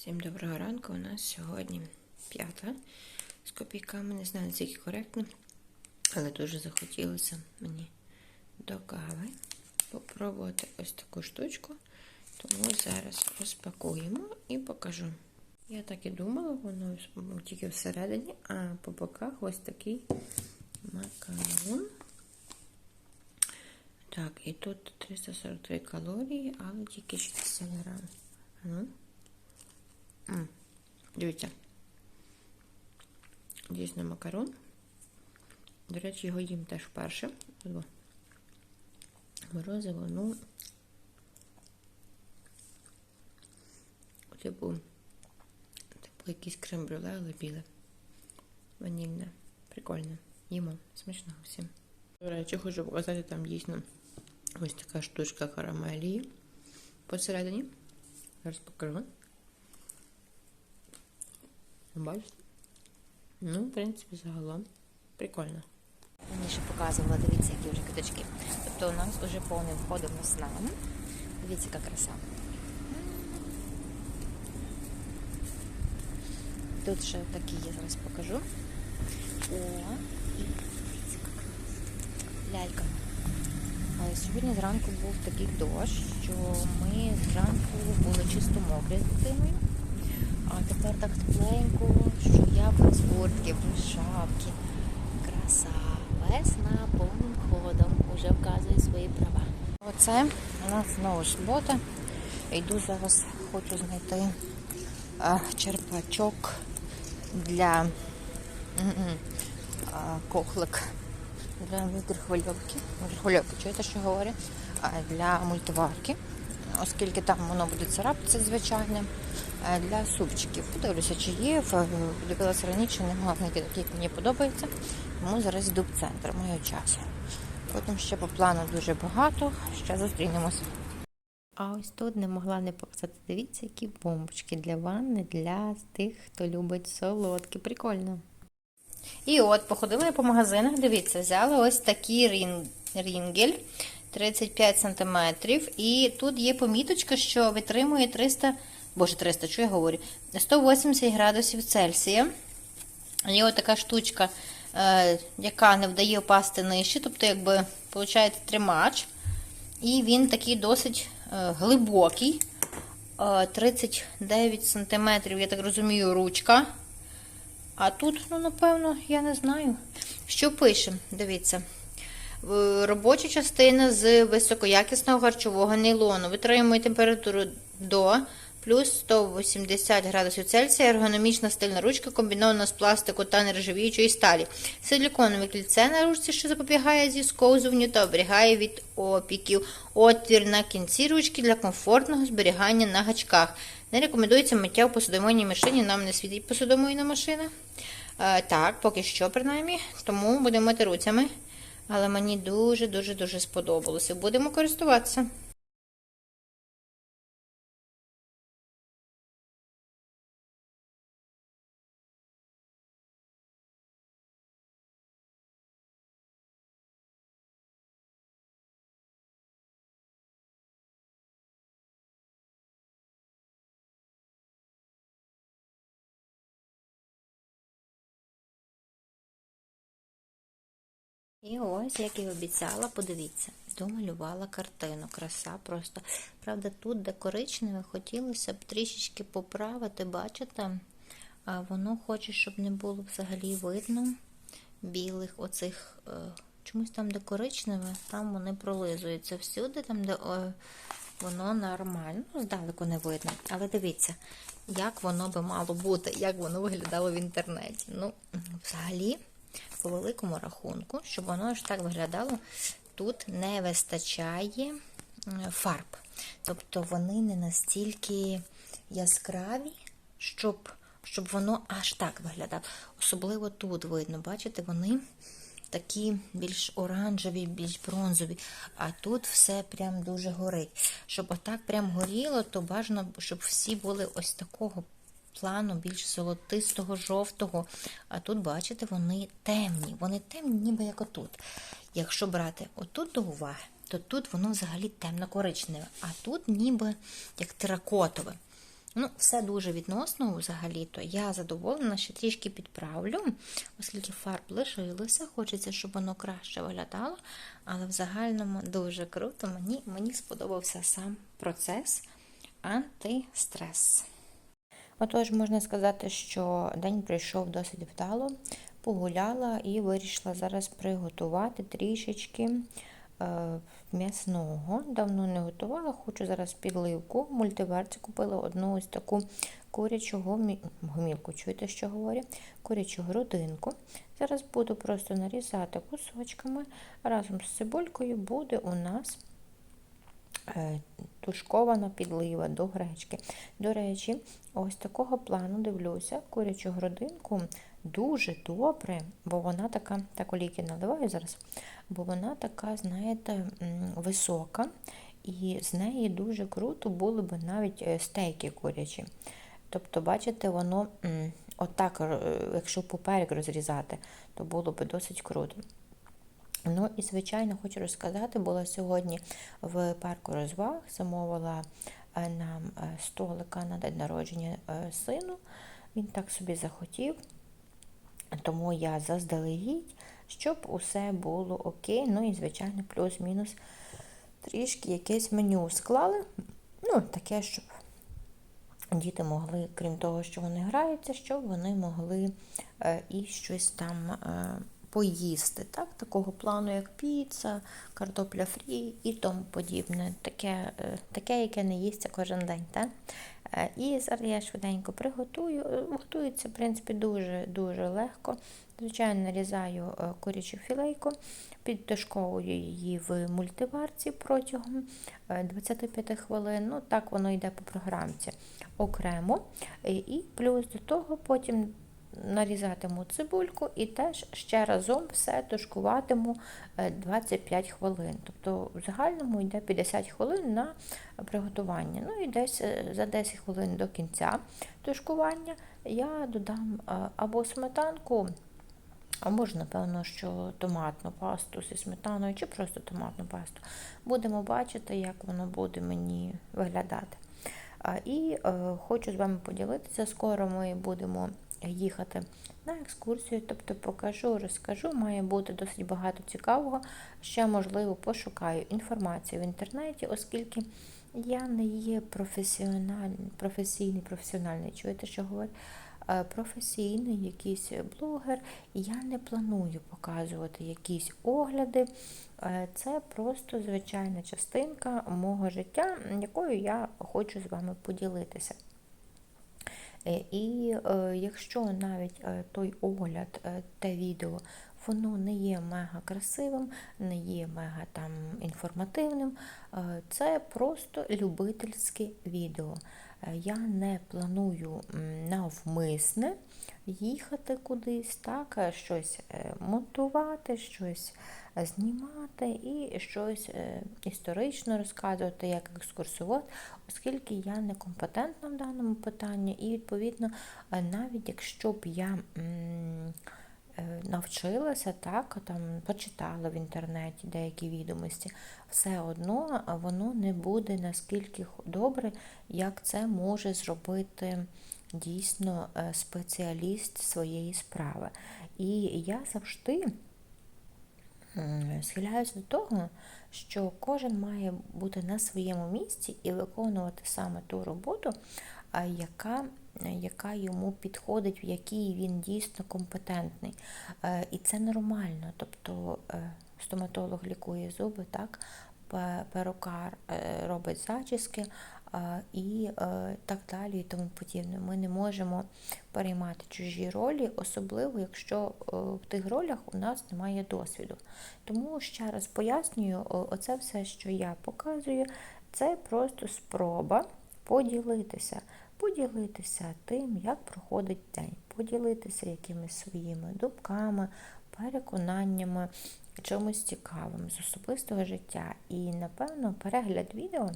Всім доброго ранку. У нас сьогодні п'ята з копійками. Не знаю, наскільки коректно, але дуже захотілося мені до кави попробувати ось таку штучку. Тому зараз розпакуємо і покажу. Я так і думала, воно тільки всередині, а по боках ось такий макарон. Так, і тут 343 калорії, але тільки 60 грам. Дивіться. Дійсно макарон. До речі, його їм теж вперше. Морозиво, ну. Типу, типу якийсь крем-брюле, але біле. Ванільне. Прикольне. Їмо. Смачного всім. До речі, хочу показати там дійсно ось така штучка карамелії посередині. Зараз покажу. Бачите? Ну, в принципі, загалом прикольно. Раніше показувала, дивіться, які вже квіточки. Тобто у нас вже повним входом весна. Дивіться, яка краса. Тут ще такі я зараз покажу. О, і дивіться, яка краса. Лялька. Сьогодні зранку був такий дощ, що ми зранку були чисто мокрі з дитиною. А тепер так тепленько, що я без куртки, без шапки. Краса. Весна повним ходом уже вказує свої права. Оце у нас знову субота. Йду зараз, хочу знайти черпачок для кохлик для мікрохвильовки. Мікрохвильовки, чуєте, що говорю? Для мультиварки, оскільки там воно буде царапатися звичайним. А Для супчиків. Подивлюся, чи є. В- Дивилася раніше, не могла знайти такий, як мені подобається. Тому зараз йду в центр, маю час. Потім ще по плану дуже багато. Ще зустрінемось. А ось тут не могла не показати. Дивіться, які бомбочки для ванни, для тих, хто любить солодкі. Прикольно. І от, походили по магазинах, дивіться, взяли ось такий рін... рінгель 35 см. І тут є поміточка, що витримує 300, боже, 300, що я говорю, 180 градусів Цельсія. Є от така штучка, е, яка не вдає впасти нижче, тобто, якби, виходить, тримач. І він такий досить е, глибокий. Е, 39 см, я так розумію, ручка. А тут, ну, напевно, я не знаю. Що пише? Дивіться. Робоча частина з високоякісного харчового нейлону. Витримує температуру до плюс 180 градусів Цельсія. Ергономічна стильна ручка комбінована з пластику та нержавіючої сталі. Силіконове кільце на ручці, що запобігає зісковзуванню та оберігає від опіків. Отвір на кінці ручки для комфортного зберігання на гачках. Не рекомендується миття в посудомийній машині, нам не світить посудомийна машина. Е, так, поки що, принаймні, тому будемо мити руцями. Але мені дуже-дуже дуже сподобалося. Будемо користуватися. І ось, як і обіцяла, подивіться, домалювала картину. Краса просто. Правда, тут, де коричневе, хотілося б трішечки поправити, бачите? Воно хоче, щоб не було взагалі видно білих оцих. е, Чомусь там, де коричневе, там вони пролизуються. Всюди, там, де е, воно нормально, ну, здалеку не видно. Але дивіться, як воно би мало бути, як воно виглядало в інтернеті. Ну, взагалі по великому рахунку, щоб воно аж так виглядало, тут не вистачає фарб. Тобто вони не настільки яскраві, щоб, щоб воно аж так виглядало. Особливо тут видно, бачите, вони такі більш оранжеві, більш бронзові, а тут все прям дуже горить. Щоб отак прям горіло, то бажано, щоб всі були ось такого плану більш золотистого, жовтого. А тут, бачите, вони темні. Вони темні, ніби як отут. Якщо брати отут до уваги, то тут воно взагалі темно-коричневе, а тут ніби як теракотове. Ну, все дуже відносно взагалі-то. Я задоволена, ще трішки підправлю, оскільки фарб лишилося, хочеться, щоб воно краще виглядало. Але в загальному дуже круто. Мені, мені сподобався сам процес антистрес. Отож, можна сказати, що день пройшов досить вдало, погуляла і вирішила зараз приготувати трішечки е, м'ясного. Давно не готувала, хочу зараз підливку. В мультиверці купила одну ось таку курячу гомі... чуєте, що говорю? Курячу грудинку. Зараз буду просто нарізати кусочками. Разом з цибулькою буде у нас тушкована підлива до гречки. До речі, ось такого плану дивлюся, курячу грудинку дуже добре, бо вона така, так олійки наливаю зараз, бо вона така, знаєте, висока, і з неї дуже круто були б навіть е, стейки курячі. Тобто, бачите, воно отак, е, якщо поперек розрізати, то було б досить круто. Ну і, звичайно, хочу розказати, була сьогодні в парку розваг, замовила е, нам е, столика на день народження е, сину. Він так собі захотів, тому я заздалегідь, щоб усе було окей. Ну і, звичайно, плюс-мінус трішки якесь меню склали. Ну, таке, щоб діти могли, крім того, що вони граються, щоб вони могли і щось там поїсти. Так? Такого плану, як піца, картопля фрі і тому подібне. Таке, е, таке яке не їсться кожен день. Так? Е, І зараз я швиденько приготую. Е, Готується, в принципі, дуже-дуже легко. Звичайно, нарізаю курячу філейку, підтушковую її в мультиварці протягом е, 25 хвилин. Ну, так воно йде по програмці окремо. І плюс до того потім нарізатиму цибульку і теж ще разом все тушкуватиму е, 25 хвилин. Тобто в загальному йде 50 хвилин на приготування. Ну і десь е, за 10 хвилин до кінця тушкування я додам е, або сметанку. А може, напевно, що томатну пасту зі сметаною чи просто томатну пасту. Будемо бачити, як воно буде мені виглядати. І е, хочу з вами поділитися. Скоро ми будемо їхати на екскурсію, тобто покажу, розкажу. Має бути досить багато цікавого. Ще, можливо, пошукаю інформацію в інтернеті, оскільки я не є професіональний, професійний, професіональний, чуєте, що говорю? Е, Професійний якийсь блогер, я не планую показувати якісь огляди. Е, Це просто звичайна частинка мого життя, якою я хочу з вами поділитися. Е, І е, якщо навіть е, той огляд, те відео, воно не є мега красивим, не є мега там інформативним, це просто любительське відео. Е, Я не планую навмисне їхати кудись, так, е, щось е, монтувати, щось знімати і щось історично розказувати як екскурсовод, оскільки я не компетентна в даному питанні, і відповідно, навіть якщо б я м, навчилася, так, там почитала в інтернеті деякі відомості, все одно е, воно не буде наскільки добре, як це може зробити дійсно е, спеціаліст своєї справи. І я завжди схиляюся до того, що кожен має бути на своєму місці і виконувати саме ту роботу, яка, яка йому підходить, в якій він дійсно компетентний. Е, І це нормально. Тобто е, стоматолог лікує зуби, так, перукар е, робить зачіски і так далі і тому подібне. Ми не можемо переймати чужі ролі, особливо якщо в тих ролях у нас немає досвіду. Тому ще раз пояснюю, оце все, що я показую, це просто спроба поділитися. Поділитися тим, як проходить день, поділитися якимись своїми думками, переконаннями, чимось цікавим з особистого життя. І, напевно, перегляд відео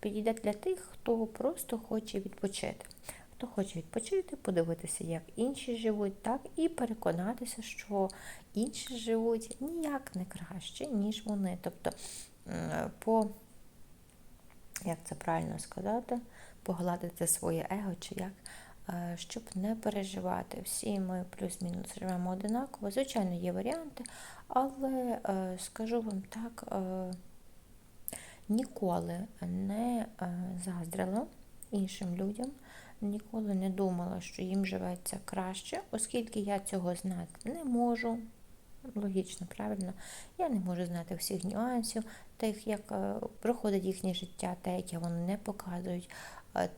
підійде для тих, хто просто хоче відпочити. Хто хоче відпочити, подивитися, як інші живуть, так і переконатися, що інші живуть ніяк не краще, ніж вони. Тобто, по, як це правильно сказати, погладити своє его чи як, е, щоб не переживати. Всі ми плюс-мінус живемо одинаково. Звичайно, є варіанти, але е, скажу вам так, е, ніколи не заздрила іншим людям, ніколи не думала, що їм живеться краще, оскільки я цього знати не можу. Логічно, правильно. Я не можу знати всіх нюансів, тих, як проходить їхнє життя, те, яке вони не показують,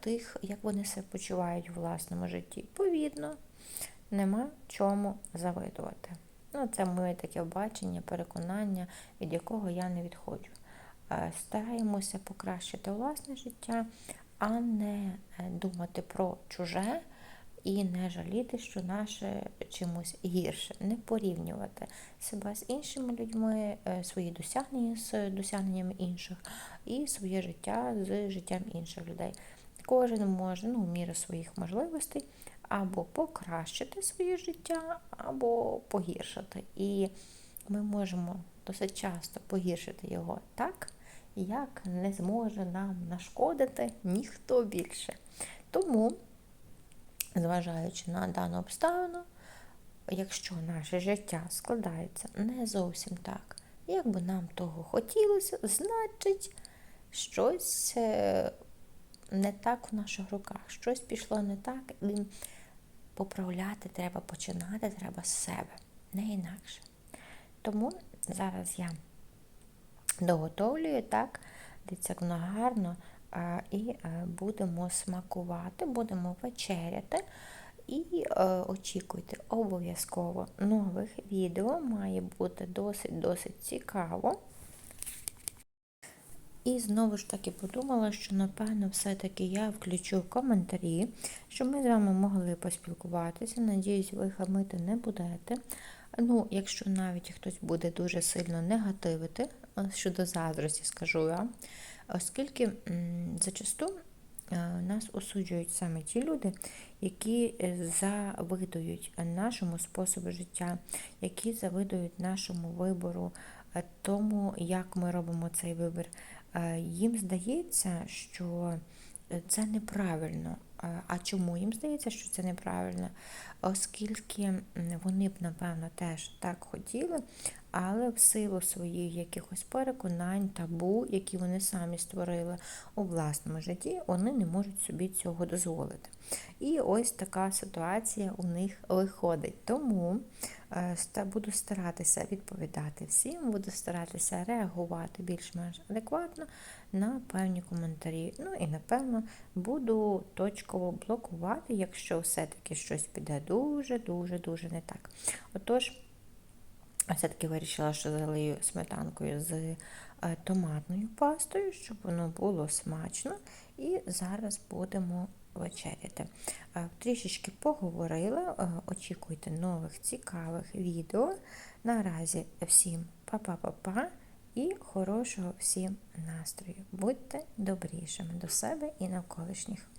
тих, як вони себе почувають у власному житті. Повідно, нема чому завидувати. Ну, це моє таке бачення, переконання, від якого я не відходжу. Е, Стараємося покращити власне життя, а не е, думати про чуже і не жаліти, що наше чимось гірше, не порівнювати себе з іншими людьми, е, свої досягнення з досягненнями інших і своє життя з життям інших людей. Кожен може, ну, в міру своїх можливостей, або покращити своє життя, або погіршити. І ми можемо досить часто погіршити його так, як не зможе нам нашкодити ніхто більше. Тому зважаючи на дану обставину, якщо наше життя складається не зовсім так, як би нам того хотілося, значить щось е, не так в наших руках, щось пішло не так, і поправляти треба починати, треба з себе, не інакше. Тому зараз я доготовлюю так, дивіться, як воно гарно. І е, будемо смакувати, будемо вечеряти. І е, очікуйте обов'язково нових відео. Має бути досить-досить цікаво. І знову ж таки подумала, що напевно все-таки я включу коментарі, щоб ми з вами могли поспілкуватися. Надіюсь, ви хамити не будете. Ну, якщо навіть хтось буде дуже сильно негативити е, щодо заздрості, скажу я, оскільки зачасту е, нас осуджують саме ті люди, які е, завидують нашому способу життя, які завидують нашому вибору, тому, як ми робимо цей вибір. Е, Їм здається, що це неправильно. Е, А чому їм здається, що це неправильно? Оскільки вони б, напевно, теж так хотіли, але в силу своїх якихось переконань, табу, які вони самі створили у власному житті, вони не можуть собі цього дозволити. І ось така ситуація у них виходить. Тому е, буду старатися відповідати всім, буду старатися реагувати більш-менш адекватно на певні коментарі. Ну і напевно буду точково блокувати, якщо все-таки щось піде дуже-дуже дуже не так. Отож. Все-таки вирішила, що залию сметанкою з е, томатною пастою, щоб воно було смачно. І зараз будемо вечеряти. Е, Трішечки поговорила, е, очікуйте нових цікавих відео. Наразі всім па-па-па-па і хорошого всім настрою. Будьте добрішими до себе і навколишніх.